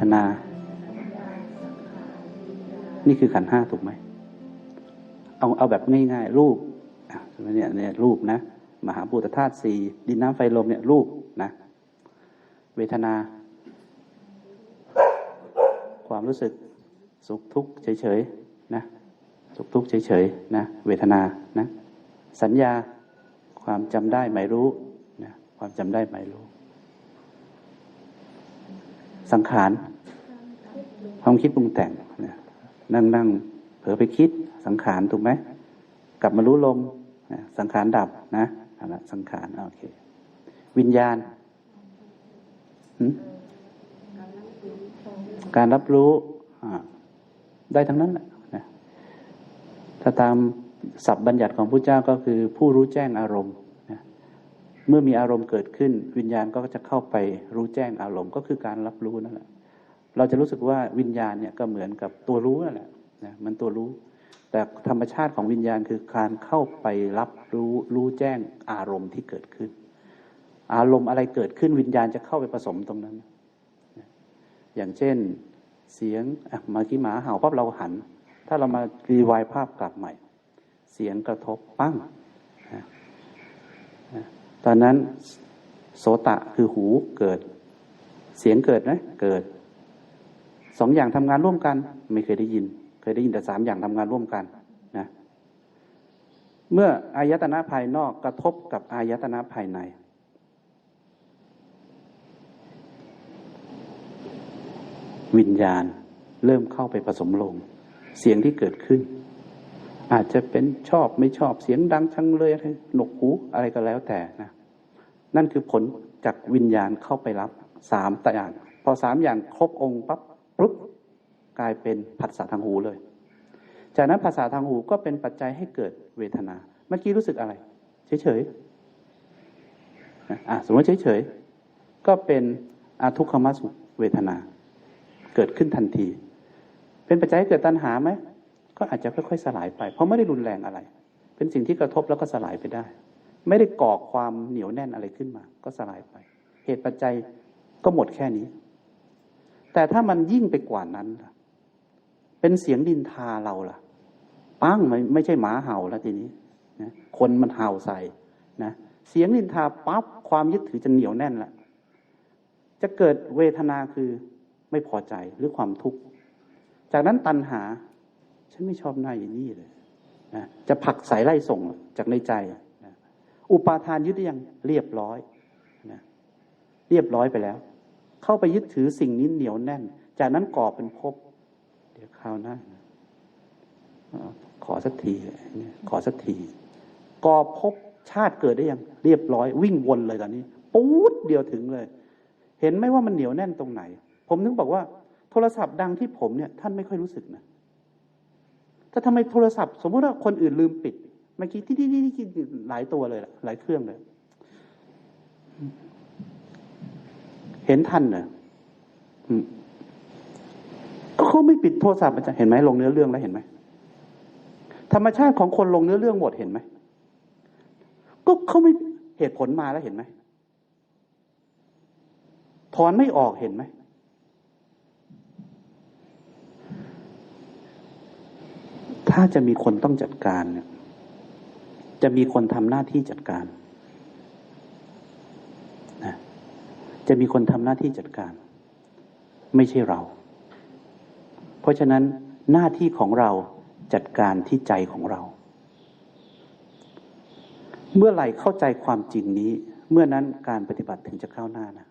ทนา นี่คือขันห้าถูกไหม เอาเอาแบบง่ายๆ รูปเนี่ยเนี่ยรูปนะ มหาภูตธาตุสี่ดินน้ำไฟลมเนี่ยรูปนะ เวทนา ความรู้สึกสุขทุกข์เฉยๆนะ สุขทุกข์เฉยๆนะ เวทนานะ สัญญาความจำได้หมายรู้นะความจำได้หมายรู้ สังขารความคิดปรุงแต่งนั่งนั่งเผลอไปคิดสังขารถูกไหมกลับมารู้ลมสังขารดับนะละสังขารโอเค วิญญาณการรับรู้ได้ทั้งนั้นแหละถ้าตามศัพท์บัญญัติของพระเจ้าก็คือผู้รู้แจ้งอารมณ์ เมื่อมีอารมณ์เกิดขึ้น วิญญาณก็จะเข้าไปรู้แจ้งอารมณ์ก็คือการรับรู้นั่นแหละเราจะรู้สึกว่าวิญญาณเนี่ยก็เหมือนกับตัวรู้นั่นแหละนะมันตัวรู้ แต่ธรรมชาติของวิญญาณคือการเข้าไปรับรู้รู้แจ้งอารมณ์ที่เกิดขึ้น อารมณ์อะไรเกิดขึ้นวิญญาณจะเข้าไปผสมตรงนั้น อย่างเช่นเสียงเมื่อกี้หมาเห่าปั๊บเราหัน ถ้าเรามารีวายภาพกลับใหม่ เสียงกระทบปั้ง ตอนนั้นโสตะคือหูเกิด เสียงเกิดไหมเกิด สองอย่างทำงานร่วมกัน ไม่เคยได้ยิน เคยได้ยินแต่สามอย่างทำงานร่วมกันนะเมื่ออายตนะภายนอกกระทบกับอายตนะภายใน วิญญาณเริ่มเข้าไปผสมลง เสียงที่เกิดขึ้น อาจจะเป็นชอบไม่ชอบเสียงดังชังเลยอะไรหนกหูอะไรก็แล้วแต่นะ นั่นคือผลจากวิญญาณเข้าไปรับสามตอย่าง พอสามอย่างครบองค์ปั๊บปุ๊บกลายเป็นผัสสะทางหูเลย จากนั้นภาษาทางหูก็เป็นปัจจัยให้เกิดเวทนา เมื่อกี้รู้สึกอะไร เฉยๆอะสมมติเฉยๆก็เป็นอาทุกขมสุขเวทนา เกิดขึ้นทันที เป็นปัจจัยให้เกิดตัณหาไหมก็อาจจะค่อยๆสลายไป เพราะไม่ได้รุนแรงอะไร เป็นสิ่งที่กระทบแล้วก็สลายไปได้ ไม่ได้ก่อความเหนียวแน่นอะไรขึ้นมา ก็สลายไป เหตุปัจจัยก็หมดแค่นี้ แต่ถ้ามันยิ่งไปกว่านั้นล่ะ เป็นเสียงดินทาเราล่ะปั้งไม่ไม่ใช่หมาเห่าแล้วทีนี้นะคนมันเห่าใส่นะเสียงดินทาปั๊บความยึดถือจะเหนียวแน่นละจะเกิดเวทนาคือไม่พอใจหรือความทุกข์ จากนั้นตัณหา ฉันไม่ชอบหน้าอย่างนี้เลยนะจะผลักสายไล่ส่งจากในใจ อุปาทานยึดได้ยังเรียบร้อยนะเรียบร้อยไปแล้ว เข้าไปยึดถือสิ่งนี้เหนียวแน่น จากนั้นก่อเป็นภพเดี๋ยวคราวหน้าขอสักทีขอสักทีก่อภพชาติเกิดได้ยังเรียบร้อย วิ่งวนเลยตอนนี้ปู๊ดเดียวถึงเลย เห็นไหมว่ามันเหนียวแน่นตรงไหน ผมนึกบอกว่า โทรศัพท์ดังที่ผมเนี่ย ท่านไม่ค่อยรู้สึกนะแต่ทำไมโทรศัพท์ สมมติว่าคนอื่นลืมปิด เมื่อกี้ที่ที่ที่หลายตัวเลยหลายเครื่องเลย เห็นทันเนอก็เขาไม่ปิดโทรศัพท์มันจะเห็นไหมลงเนื้อเรื่องแล้วเห็นไหมธรรมชาติของคนลงเนื้อเรื่องหมดเห็นไหมก็เขาไม่เหตุผลมาแล้วเห็นไหมถอนไม่ออกเห็นไหมถ้าจะมีคนต้องจัดการเนี่ย จะมีคนทำหน้าที่จัดการนะจะมีคนทำหน้าที่จัดการ ไม่ใช่เรา เพราะฉะนั้นหน้าที่ของเราจัดการที่ใจของเรา เมื่อไหร่เข้าใจความจริงนี้ เมื่อนั้นการปฏิบัติถึงจะเข้าหน้านะ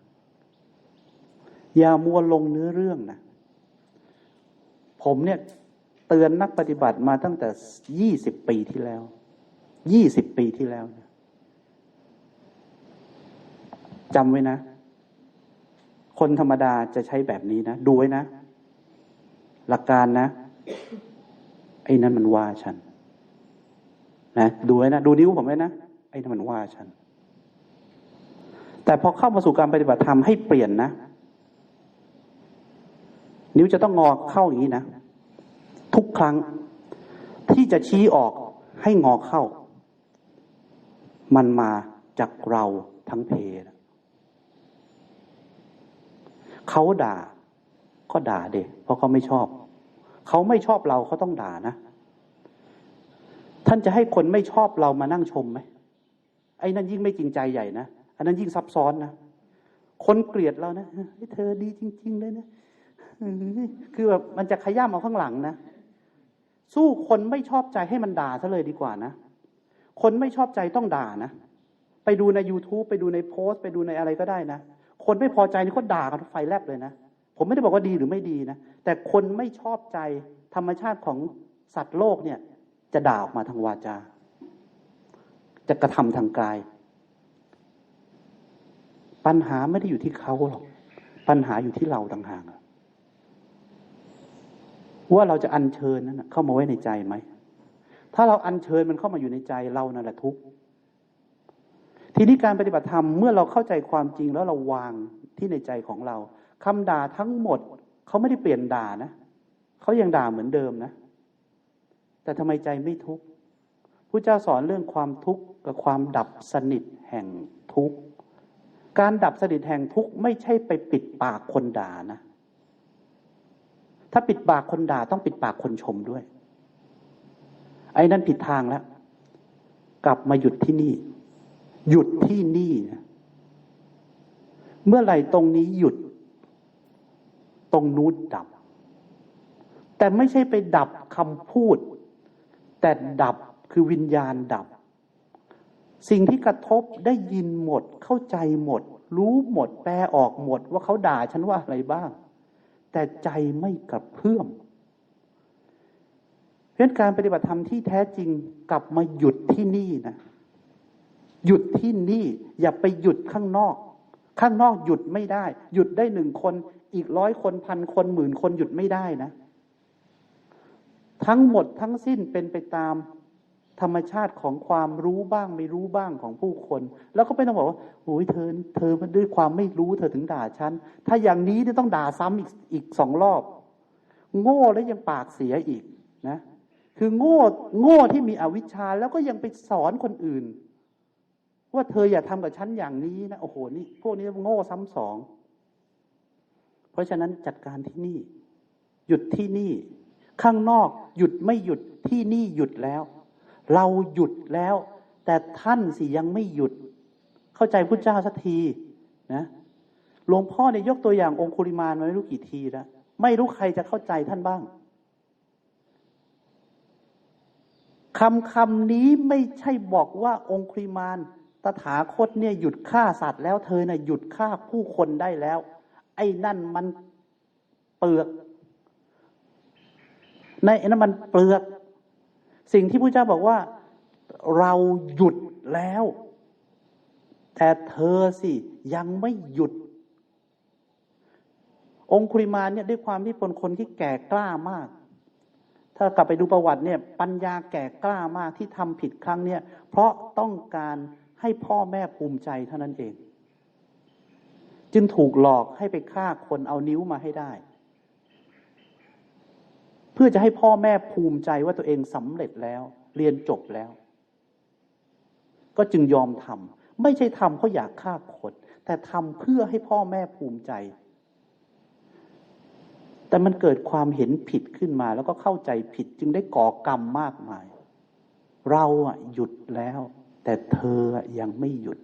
อย่ามัวลงเนื้อเรื่องนะ ผมเนี่ยเตือนนักปฏิบัติมาตั้งแต่ยี่สิบปีที่แล้ว ยี่สิบปีที่แล้วนะจำไว้นะ คนธรรมดาจะใช้แบบนี้นะ ดูไว้นะ หลักการนะ ไอ้นั่นมันว่าฉัน นะ ดูไว้นะ ดูนิ้วผมไว้นะ ไอ้นั่นมันว่าฉัน แต่พอเข้ามาสู่การปฏิบัติธรรมให้เปลี่ยนนะ นิ้วจะต้องงอเข้าอย่างนี้นะ ทุกครั้งที่จะชี้ออกให้งอเข้า มันมาจากเราทั้งเพนะเขาด่าก็ด่าเด็เพราะเขาไม่ชอบ เขาไม่ชอบเราเขาต้องด่านะ ท่านจะให้คนไม่ชอบเรามานั่งชมไหมไอ้นั่นยิ่งไม่จริงใจใหญ่นะอันนั้นยิ่งซับซ้อนนะคนเกลียดเรานะเฮ้เธอดีจริง ๆ เลยนะคือแบบมันจะขย้ำเอาข้างหลังนะสู้คนไม่ชอบใจให้มันด่าซะเลยดีกว่านะ คนไม่ชอบใจต้องด่านะ ไปดูใน YouTube ไปดูในโพสต์ ไปดูในอะไรก็ได้นะ คนไม่พอใจนี่ก็ด่ากันไฟแลบเลยนะ ผมไม่ได้บอกว่าดีหรือไม่ดีนะ แต่คนไม่ชอบใจธรรมชาติของสัตว์โลกเนี่ย จะด่าออกมาทางวาจา จะกระทำทางกาย ปัญหาไม่ได้อยู่ที่เขาหรอก ปัญหาอยู่ที่เราต่างหากว่าเราจะอัญเชิญนั้นเข้ามาไว้ในใจไหม ถ้าเราอัญเชิญมันเข้ามาอยู่ในใจเรานั่นแหละทุกข์ทีนี้การปฏิบัติธรรมเมื่อเราเข้าใจความจริงแล้วเราวางที่ในใจของเราคำด่าทั้งหมดเขาไม่ได้เปลี่ยนด่านะเขายังด่าเหมือนเดิมนะ แต่ทำไมใจไม่ทุกข์พระเจ้าสอนเรื่องความทุกข์กับความดับสนิทแห่งทุกข์การดับสนิทแห่งทุกข์ไม่ใช่ไปปิดปากคนด่านะ ถ้าปิดปากคนด่าต้องปิดปากคนชมด้วย ไอ้นั่นผิดทางแล้ว กลับมาหยุดที่นี่ หยุดที่นี่ เมื่อไหร่ตรงนี้หยุด ตรงนู้นดับ แต่ไม่ใช่ไปดับคำพูด แต่ดับคือวิญญาณดับ สิ่งที่กระทบได้ยินหมด เข้าใจหมด รู้หมด แปลออกหมด ว่าเขาด่าฉันว่าอะไรบ้าง แต่ใจไม่กระเพื่อม เพราะการปฏิบัติธรรมที่แท้จริงกลับมาหยุดที่นี่นะหยุดที่นี่ อย่าไปหยุดข้างนอก ข้างนอกหยุดไม่ได้ หยุดได้หนึ่งคน อีกร้อยคนพันคนหมื่นคนหยุดไม่ได้นะ ทั้งหมดทั้งสิ้นเป็นไปตามธรรมชาติของความรู้บ้าง ไม่รู้บ้างของผู้คน แล้วก็ไม่ต้องบอกว่าโอ้ยเธอ เธอมันด้วยความไม่รู้เธอถึงด่าฉัน ถ้าอย่างนี้เนี่ยต้องด่าซ้ำอีกอีกสองรอบ โง่แล้วยังปากเสียอีกนะ คือโง่โง่ที่มีอวิชชาแล้วก็ยังไปสอนคนอื่น ว่าเธออย่าทำกับฉันอย่างนี้นะโอ้โหนี่พวกนี้โง่ซ้ำสอง เพราะฉะนั้นจัดการที่นี่ หยุดที่นี่ ข้างนอกหยุดไม่หยุดที่นี่หยุดแล้ว เราหยุดแล้ว แต่ท่านสิยังไม่หยุด เข้าใจพุทธเจ้าสักทีนะหลวงพ่อเนี่ยยกตัวอย่างองคุลิมานมาไม่รู้กี่ทีแล้วไม่รู้ใครจะเข้าใจท่านบ้าง คำคำนี้ไม่ใช่บอกว่าองคุลิมานตถาคตเนี่ยหยุดฆ่าสัตว์แล้วเธอน่ะหยุดฆ่าผู้คนได้แล้ว ไอ้นั่นมันเปลือกในนั้นมันเปลือก สิ่งที่พระเจ้าบอกว่าเราหยุดแล้ว แต่เธอสิยังไม่หยุด องคุริมาเนี่ยด้วยความที่เป็นคนที่แก่กล้ามาก ถ้ากลับไปดูประวัติเนี่ยปัญญาแก่กล้ามากที่ทำผิดครั้งเนี่ยเพราะต้องการให้พ่อแม่ภูมิใจเท่านั้นเอง จึงถูกหลอกให้ไปฆ่าคนเอานิ้วมาให้ได้ เพื่อจะให้พ่อแม่ภูมิใจว่าตัวเองสำเร็จแล้ว เรียนจบแล้ว ก็จึงยอมทำไม่ใช่ทำเพราะอยากฆ่าคนแต่ทำเพื่อให้พ่อแม่ภูมิใจ แต่มันเกิดความเห็นผิดขึ้นมา แล้วก็เข้าใจผิดจึงได้ก่อกรรมมากมาย เราอะหยุดแล้ว แต่เธอยังไม่หยุด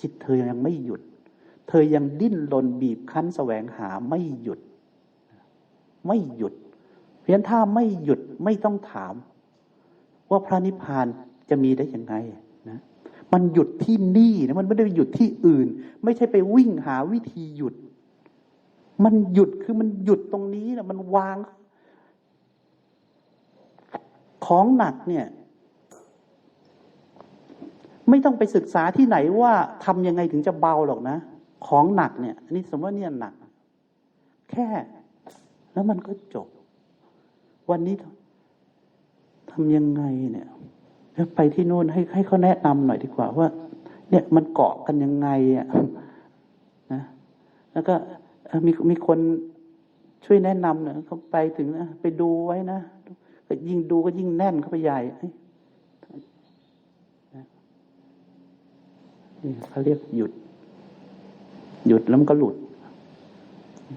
จิตเธอยังไม่หยุด เธอยังดิ้นรนบีบคั้นแสวงหาไม่หยุด ไม่หยุด เพียงถ้าไม่หยุดไม่ต้องถาม ว่าพระนิพพานจะมีได้ยังไงนะมันหยุดที่นี่นะมันไม่ได้หยุดที่อื่น ไม่ใช่ไปวิ่งหาวิธีหยุด มันหยุดคือมันหยุดตรงนี้นะมันวาง ของหนักเนี่ย ไม่ต้องไปศึกษาที่ไหนว่าทำยังไงถึงจะเบาหรอกนะ ของหนักเนี่ยอันนี้สมมติว่าเนี่ยหนัก แค่ แล้วมันก็จบ วันนี้ทำยังไงเนี่ยแล้วไปที่โน่นให้ให้เขาแนะนำหน่อยดีกว่าว่า เนี่ยมันเกาะกันยังไงอะนะแล้วก็ มีมีคนช่วยแนะนำหน่อยเขาไปถึงนะไปดูไว้นะก็ยิ่งดูก็ยิ่งแน่นเข้าไปใหญ่นี่เขาเรียกหยุด หยุดแล้วมันก็หลุด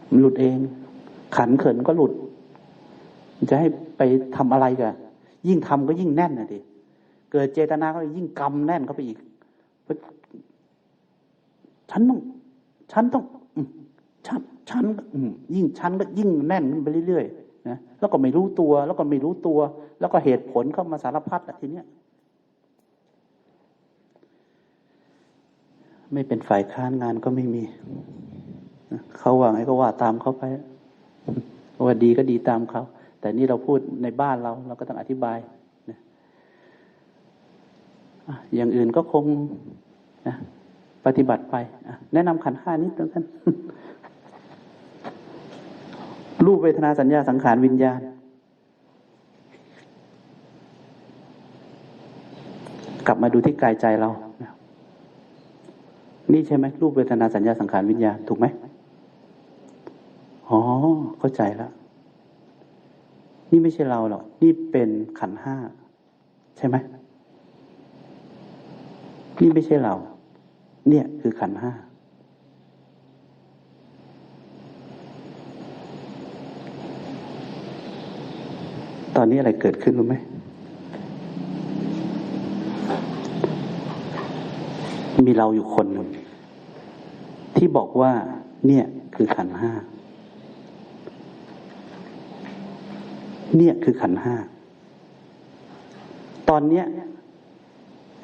มันหลุดเอง ขันเขินก็หลุด จะให้ไปทำอะไรกันยิ่งทำก็ยิ่งแน่นนะดิเกิดเจตนาก็ยิ่งกำแน่นเข้าไปอีกฉันต้อง ฉันต้อง ฉันฉันยิ่งฉันก็ยิ่งแน่นขึ้นไปเรื่อยๆนะแล้วก็ไม่รู้ตัว แล้วก็ไม่รู้ตัว แล้วก็เหตุผลเข้ามาสารพัดอะทีเนี้ยไม่เป็นฝ่ายค้านงานก็ไม่มีเขาว่าไงก็ว่าตามเขาไปว่าดีก็ดีตามเขา แต่นี่เราพูดในบ้านเรา เราก็ต้องอธิบายนะอย่างอื่นก็คงนะปฏิบัติไป แนะนำขันห้านิดท่าน รูปเวทนาสัญญาสังขารวิญญาณ กลับมาดูที่กายใจเรา นี่ใช่ไหมรูปเวทนาสัญญาสังขารวิญญาณถูกไหมอ๋อเข้าใจแล้วนี่ไม่ใช่เราหรอกนี่เป็นขันห้าใช่ไหมนี่ไม่ใช่เรา เนี่ยคือขันห้าต อนนี้อะไรเกิดขึ้นรู้ไหมมีเราอยู่คนหนึ่งที่บอกว่า เนี่ย คือขันห้าเนี่ยคือขันห้า ตอนเนี้ย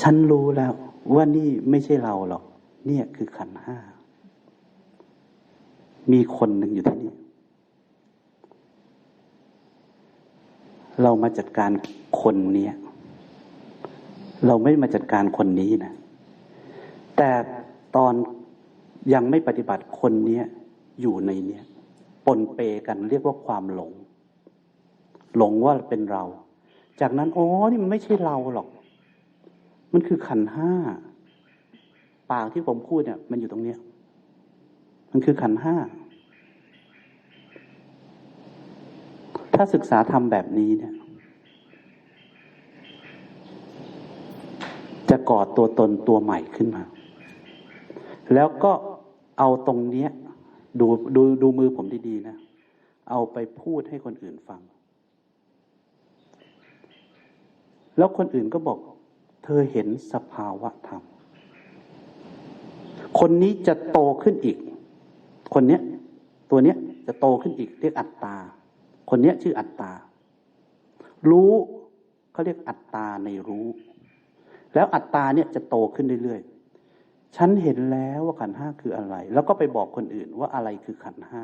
ฉันรู้แล้วว่านี่ไม่ใช่เราหรอก เนี่ยคือขันห้า มีคนหนึ่งอยู่ที่นี่ เรามาจัดการคนเนี้ยเราไม่มาจัดการคนนี้นะ แต่ตอนยังไม่ปฏิบัติคนเนี้ยอยู่ในเนี้ยปนเปกันเรียกว่าความหลง หลงว่าเป็นเรา จากนั้นอ๋อนี่มันไม่ใช่เราหรอก มันคือขันห้าปากที่ผมพูดเนี่ย มันอยู่ตรงเนี้ย มันคือขันห้า ถ้าศึกษาทำแบบนี้เนี่ย จะก่อตัวตนตัวใหม่ขึ้นมา แล้วก็เอาตรงเนี้ย ดูดูดูมือผมดีๆนะ เอาไปพูดให้คนอื่นฟัง แล้วคนอื่นก็บอก เธอเห็นสภาวะธรรม คนนี้จะโตขึ้นอีก คนเนี้ย ตัวเนี้ยจะโตขึ้นอีกเรียกอัตตา คนนี้ชื่ออัตตา รู้เขาเรียกอัตตาในรู้ แล้วอัตตาเนี่ยจะโตขึ้นเรื่อยๆ ฉันเห็นแล้วว่าขันห้าคืออะไร แล้วก็ไปบอกคนอื่นว่าอะไรคือขันห้า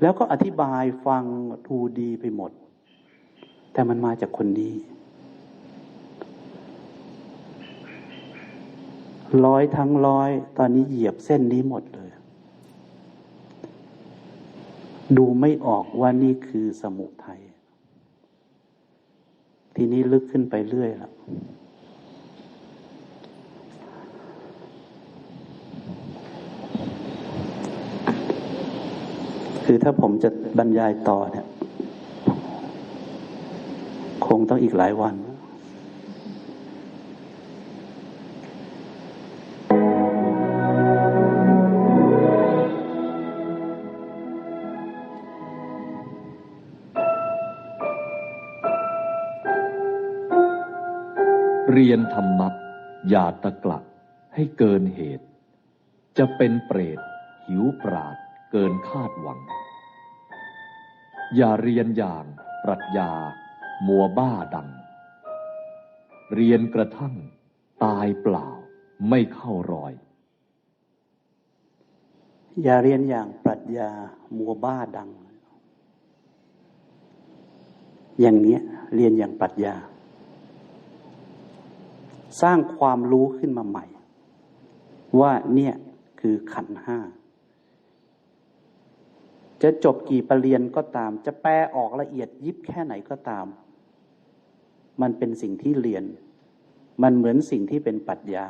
แล้วก็อธิบายฟังดูดีไปหมด แต่มันมาจากคนนี้ร้อยทั้งร้อย ตอนนี้เหยียบเส้นนี้หมดเลย ดูไม่ออกว่านี่คือสมุทัยทีนี้ลึกขึ้นไปเรื่อยแล้วคือถ้าผมจะบรรยายต่อเนี่ย คงต้องอีกหลายวัน เรียนธรรมะอย่าตะกลักให้เกินเหตุ จะเป็นเปรต หิวปราดเกินคาดหวัง อย่าเรียนอย่างปรัชญา มัวบ้าดัง เรียนกระทั่ง ตายเปล่าไม่เข้ารอย อย่าเรียนอย่างปรัชญา มัวบ้าดัง อย่างเนี้ย เรียนอย่างปรัชญา สร้างความรู้ขึ้นมาใหม่ ว่าเนี่ยคือขันห้า จะจบกี่ปรริญญาก็ตาม จะแปลออกละเอียดยิบแค่ไหนก็ตาม มันเป็นสิ่งที่เรียน มันเหมือนสิ่งที่เป็นปรัชญา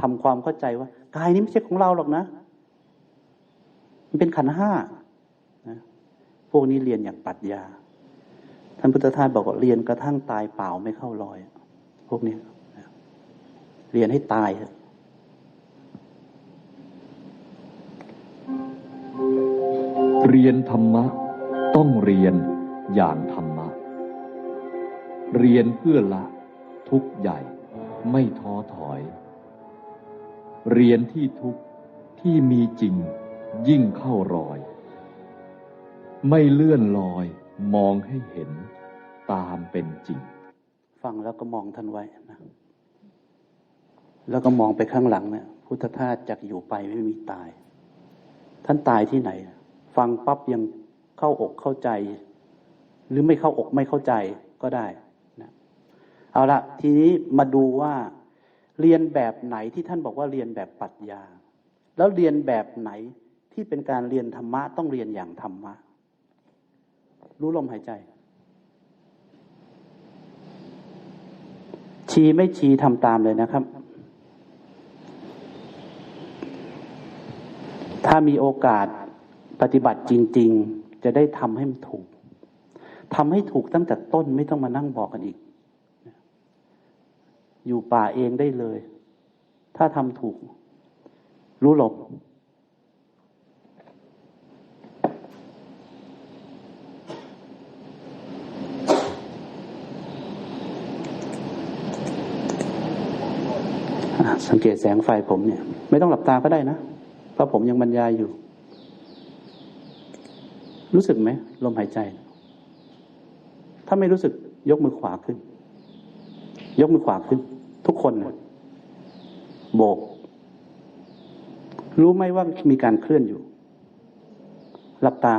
ทำความเข้าใจว่ากายนี้ไม่ใช่ของเราหรอกนะ มันเป็นขันห้านะพวกนี้เรียนอย่างปรัชญาท่านพุทธทาสบอกว่าเรียนกระทั่งตายเปล่าไม่เข้ารอย พวกนี้ เรียนให้ตายเถอะเรียนธรรมะ ต้องเรียนอย่างธรรมะ เรียนเพื่อละทุกข์ใหญ่ไม่ท้อถอย เรียนที่ทุกข์ที่มีจริงยิ่งเข้ารอย ไม่เลื่อนลอยมองให้เห็นตามเป็นจริง ฟังแล้วก็มองท่านไว้นะ แล้วก็มองไปข้างหลังเนะี่ยพุทธทาสจากอยู่ไปไม่มีตาย ท่านตายที่ไหน ฟังปั๊บยังเข้าอกเข้าใจ หรือไม่เข้าอกไม่เข้าใจก็ได้นะเอาละทีนี้มาดูว่าเรียนแบบไหนที่ท่านบอกว่าเรียนแบบปรัชญา แล้วเรียนแบบไหนที่เป็นการเรียนธรรมะต้องเรียนอย่างธรรมะ รู้ลมหายใจ ชีไม่ชีทำตามเลยนะครับ ถ้ามีโอกาสปฏิบัติจริง ๆ จะได้ทำให้มันถูกทำให้ถูกตั้งแต่ต้นไม่ต้องมานั่งบอกกันอีก อยู่ป่าเองได้เลย ถ้าทำถูก รู้หลบสังเกตแสงไฟผมเนี่ย ไม่ต้องหลับตาก็ได้นะ เพราะผมยังบรรยายอยู่ รู้สึกไหมลมหายใจ ถ้าไม่รู้สึกยกมือขวาขึ้น ยกมือขวาขึ้น ทุกคนนะโบก รู้ไหมว่ามีการเคลื่อนอยู่ หลับตา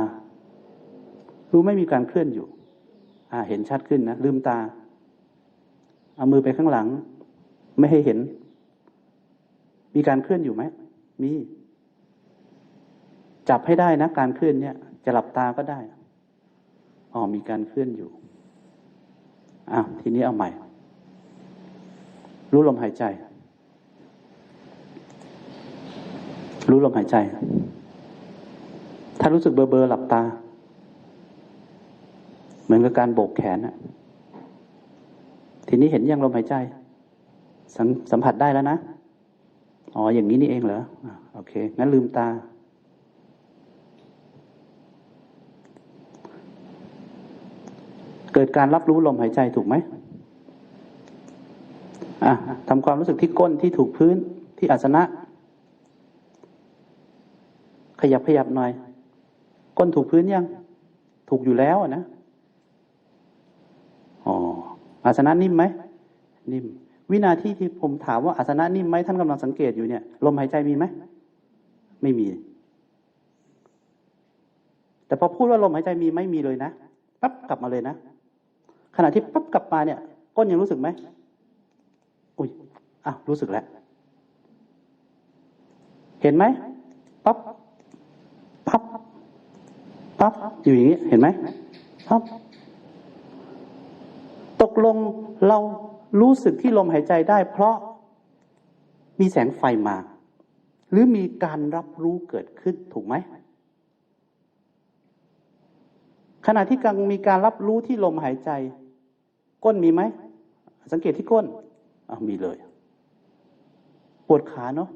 รู้ไหม่มีการเคลื่อนอยู่ อ่า เห็นชัดขึ้นนะ ลืมตา เอามือไปข้างหลัง ไม่ให้เห็น มีการเคลื่อนอยู่ไหม มี จับให้ได้นะการเคลื่อนเนี่ย จะหลับตาก็ได้อ๋อมีการเคลื่อนอยู่อะทีนี้เอาใหม่ รู้ลมหายใจ รู้ลมหายใจ ถ้ารู้สึกเบอเบอหลับตา เหมือนกับการโบกแขนอะทีนี้เห็นยังลมหายใจสสัมผัสได้แล้วนะ อ๋อ อย่างนี้นี่เองเหรอ โอเค งั้นลืมตา เกิดการรับรู้ลมหายใจถูกไหมอะทำความรู้สึกที่ก้นที่ถูกพื้นที่อาสนะ ขยับขยับหน่อย ก้นถูกพื้นยัง ถูกอยู่แล้วนะอ๋ออาสนะนิ่มไหมนิ่ม วินาทีที่ผมถามว่าอาสนะนิ่มไหมท่านกำลังสังเกตอยู่เนี่ย ลมหายใจมีไหมไม่มี แต่พอพูดว่าลมหายใจมีไม่มีเลยนะปั๊บกลับมาเลยนะ ขณะที่ปั๊บกลับมาเนี่ย ก้นยังรู้สึกไหมอุ้ยอ้าวรู้สึกแล้ว เห็นไหมปั๊บปั๊บปั๊บอยู่อย่างนี้เห็นไหมปั๊บตกลงเรารู้สึกที่ลมหายใจได้ เพราะมีแสงไฟมา หรือมีการรับรู้เกิดขึ้นถูกไหมขณะที่กำลังมีการรับรู้ที่ลมหายใจ ก้นมีไหม สังเกตที่ก้นอะมีเลย ปวดขาเนาะ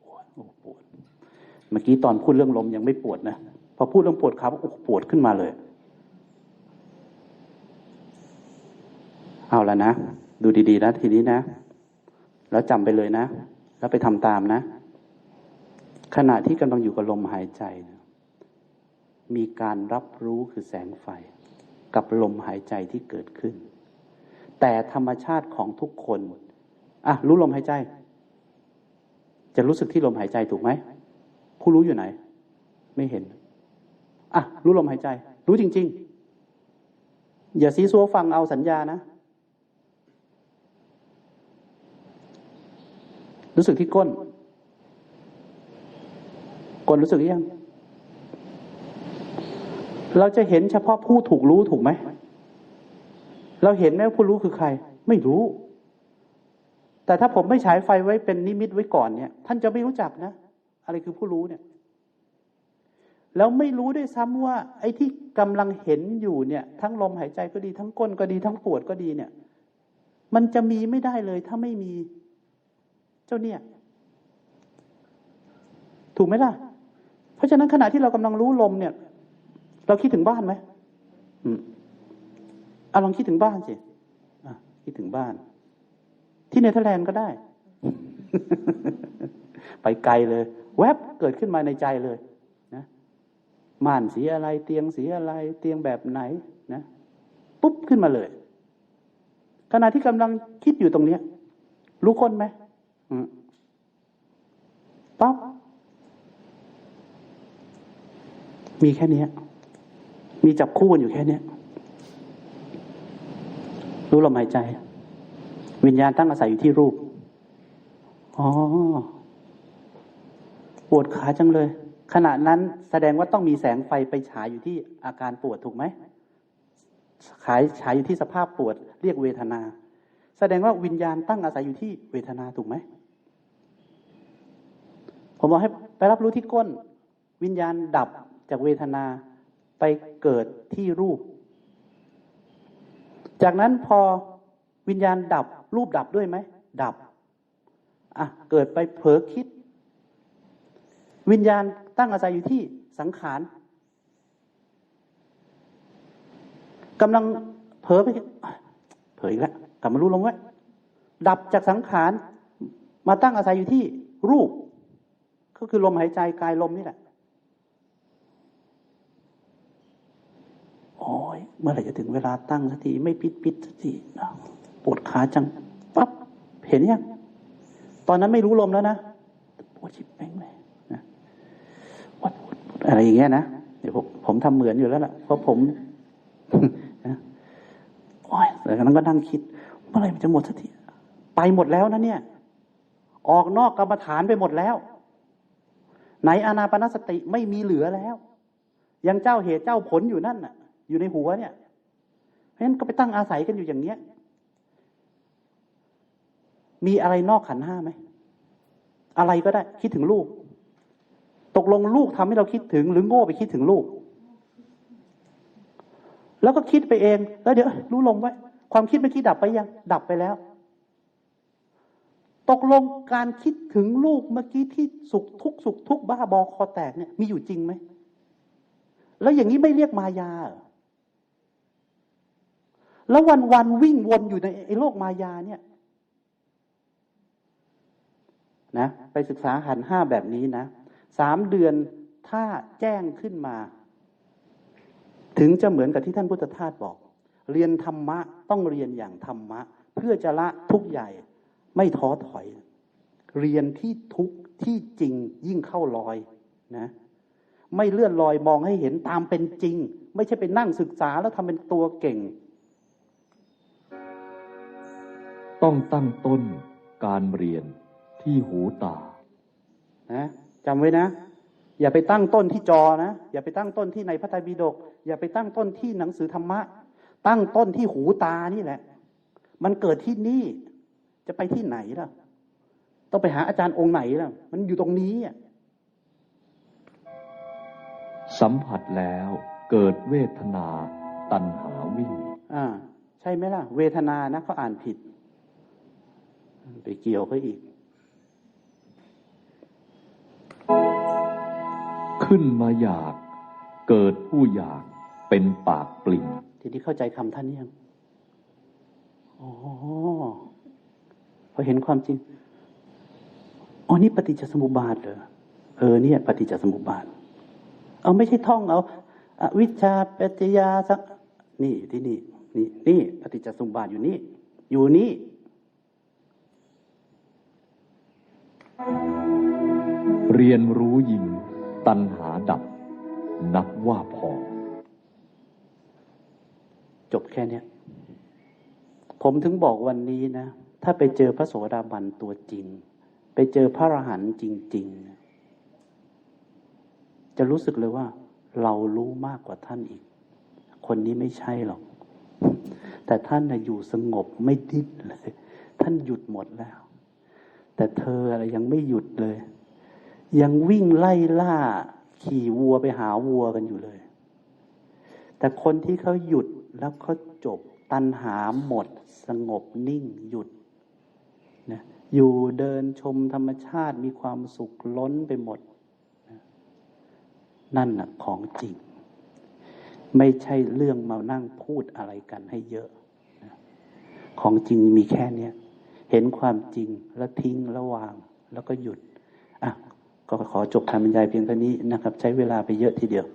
โอ้ยโอ้ปวด เมื่อกี้ตอนพูดเรื่องลมยังไม่ปวดนะ พอพูดเรื่องปวดขาโอ้ปวดขึ้นมาเลย เอาแล้วนะ ดูดีๆนะทีนี้นะ แล้วจำไปเลยนะ แล้วไปทำตามนะ ขณะที่กำลังอยู่กับลมหายใจนะมีการรับรู้คือแสงไฟ กับลมหายใจที่เกิดขึ้น แต่ธรรมชาติของทุกคนอะรู้ลมหายใจ จะรู้สึกที่ลมหายใจถูกไหมผู้รู้อยู่ไหน ไม่เห็นอะรู้ลมหายใจ รู้จริง ๆ อย่าซีซัวฟังเอาสัญญานะ รู้สึกที่ก้นก้นรู้สึกหรือยังเราจะเห็นเฉพาะผู้ถูกรู้ถูกไหม เราเห็นไหมว่าผู้รู้คือใคร ไม่รู้ แต่ถ้าผมไม่ฉายไฟไว้เป็นนิมิตไว้ก่อนเนี่ย ท่านจะไม่รู้จักนะ อะไรคือผู้รู้เนี่ยแล้วไม่รู้ด้วยซ้ำว่า ไอ้ที่กำลังเห็นอยู่เนี่ย ทั้งลมหายใจก็ดีทั้งก้นก็ดีทั้งปวดก็ดีเนี่ย มันจะมีไม่ได้เลย ถ้าไม่มีเจ้าเนี่ย ถูกไหมล่ะ เพราะฉะนั้นขณะที่เรากำลังรู้ลมเนี่ย เราคิดถึงบ้านไหมอืม เอาลองคิดถึงบ้านสิคิดถึงบ้าน ที่เนเธอร์แลนด์ก็ได้ ไปไกลเลย แวบเกิดขึ้นมาในใจเลยนะม่านสีอะไร เตียงสีอะไร เตียงแบบไหนนะปุ๊บขึ้นมาเลย ขณะที่กำลังคิดอยู่ตรงเนี้ย รู้คนไหมอืมปั๊บมีแค่นี้มีจับคู่กันอยู่แค่นี้ รู้ลมหายใจ วิญญาณตั้งอาศัยอยู่ที่รูป อ๋อ ปวดขาจังเลย ขณะนั้นแสดงว่าต้องมีแสงไฟไปฉายอยู่ที่อาการปวดถูกไหมขายฉายอยู่ที่สภาพปวด เรียกเวทนา แสดงว่าวิญญาณตั้งอาศัยอยู่ที่เวทนาถูกไหม ผมบอกให้ไปรับรู้ที่ก้น วิญญาณดับจากเวทนาไปเกิดที่รูป จากนั้นพอวิญญาณดับรูปดับด้วยไหม ดับ อะ เกิดไปเผลอคิด วิญญาณตั้งอาศัยอยู่ที่สังขารกำลังเผลอไปเผลออีกแล้วกลับมารู้ลงไว้ดับจากสังขารมาตั้งอาศัยอยู่ที่รูป ก็คือลมหายใจกายลมนี่แหละ โอ้ย เมื่อไหร่จะถึงเวลาตั้งสักทีไม่ปิดปิดสักทีปวดขาจังปั๊บเห็นยังตอนนั้นไม่รู้ลมแล้วนะปวดชิบแป้งเลยนะปวดปวดปวดอะไรอย่างเงี้ยนะเดี๋ยวผมผมทำเหมือนอยู่แล้วล่ะเพราะผมนะโอ้ยแต่นั้นก็นั่งคิดเมื่อไหร่มันจะหมดสักทีไปหมดแล้วนะเนี่ย ออกนอกกรรมฐานไปหมดแล้ว ไหนอานาปนสติไม่มีเหลือแล้ว ยังเจ้าเหตุเจ้าผลอยู่นั่นน่ะ อยู่ในหัวเนี่ยเพราะฉะนั้นก็ไปตั้งอาศัยกันอยู่อย่างเนี้ย มีอะไรนอกขันห้าไหมอะไรก็ได้คิดถึงลูก ตกลงลูกทำให้เราคิดถึง หรือโง่ไปคิดถึงลูก แล้วก็คิดไปเอง แล้วเดี๋ยวรู้ลงไว้ ความคิดเมื่อกี้ดับไปยัง ดับไปแล้ว ตกลงการคิดถึงลูกเมื่อกี้ที่สุขทุกข์สุขทุกข์บ้าบอคอแตกเนี่ยมีอยู่จริงไหม แล้วอย่างนี้ไม่เรียกมายาเหรอ แล้ววันวันวิ่งวนอยู่ในไอ้โลกมายาเนี่ยนะไปศึกษาหันห้าแบบนี้นะสามเดือนถ้าแจ้งขึ้นมา ถึงจะเหมือนกับที่ท่านพุทธทาสบอก เรียนธรรมะต้องเรียนอย่างธรรมะ เพื่อจะละทุกใหญ่ไม่ท้อถอย เรียนที่ทุกที่จริงยิ่งเข้าลอยนะ ไม่เลื่อนลอยมองให้เห็นตามเป็นจริง ไม่ใช่ไปนั่งศึกษาแล้วทำเป็นตัวเก่ง ต้องตั้งต้นการเรียนที่หูตา นะจำไว้นะ อย่าไปตั้งต้นที่จอนะ อย่าไปตั้งต้นที่ในพระไตรปิฎกอย่าไปตั้งต้นที่หนังสือธรรมะ ตั้งต้นที่หูตานี่แหละ มันเกิดที่นี่จะไปที่ไหนล่ะ ต้องไปหาอาจารย์องค์ไหนล่ะ มันอยู่ตรงนี้อะสัมผัสแล้วเกิดเวทนาตัณหาวิ่ง อ่า ใช่ไหมล่ะ เวทนานะเขาอ่านผิด ไปเกี่ยวเขาอีก ขึ้นมาอยาก เกิดผู้อยากเป็นปากปลิ่งทีนี้เข้าใจคำท่านยังอ๋อพอเห็นความจริงอ๋อนี่ปฏิจจสมุปบาทเหรอเออเนี่ย ปฏิจจสมุปบาท เอาไม่ใช่ท่องเอาอวิชชาปัจจยาสักนี่อยู่ที่นี่นี่นี่ปฏิจจสมุปบาทอยู่นี่ อยู่นี่ เรียนรู้ยิงตัณหาดับ นับว่าพอ จบแค่นี้ผมถึงบอกวันนี้นะ ถ้าไปเจอพระโสดาบันตัวจริง ไปเจอพระอรหันต์จริง ๆ จะรู้สึกเลยว่า เรารู้มากกว่าท่านอีก คนนี้ไม่ใช่หรอก แต่ท่านนะอยู่สงบไม่ดิ้นเลย ท่านหยุดหมดแล้ว แต่เธออะไรยังไม่หยุดเลย ยังวิ่งไล่ล่า ขี่วัวไปหาวัวกันอยู่เลย แต่คนที่เขาหยุดแล้วเขาจบตัณหาหมด สงบนิ่งหยุดนะอยู่เดินชมธรรมชาติมีความสุขล้นไปหมด นั่นน่ะของจริง ไม่ใช่เรื่องมานั่งพูดอะไรกันให้เยอะนะของจริงมีแค่เนี้ย เห็นความจริงแล้วทิ้งแล้ววาง แล้วก็หยุดอะก็ขอจบคำบรรยายเพียงเท่านี้นะครับ ใช้เวลาไปเยอะทีเดียว